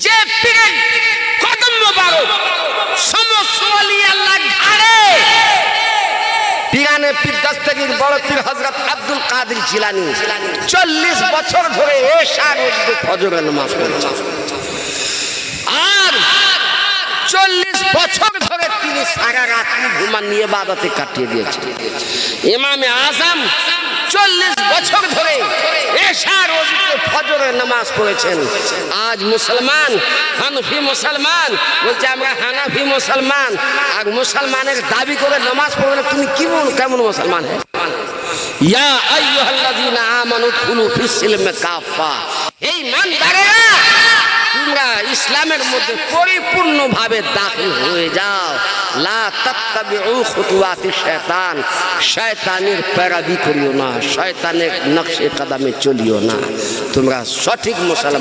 যে পীরের কদম মোবারক সমস্ত আল্লাহ ঘাড়ে। পিরানে পীর দস্তগীর বড় পীর হযরত আব্দুল কাদের জিলানী চল্লিশ বছর ধরে আজম চল্লিশ বছর ধরে এশার অজিতে ফজরের নামাজ পড়েছেন। আজ মুসলমান, হানফি মুসলমান, বলছে আমরা হানাফি মুসলমান। আর মুসলমানের দাবি করে নামাজ পড়বে তুমি কি বল কেমন মুসলমান হ্যাঁ ইয়া আইয়ুহাল্লাযীনা আমানু ফুলু ফিস সিলমে কাফা এই মানদারেরা তোমরা ইসলামের মধ্যে পরিপূর্ণভাবে দাখিল হয়ে যাও। লা শয়তান শয়তানের পেরাবি করিও না শয়তানের নকশে কদমে চলিও না। তোমরা সঠিক মুসলমান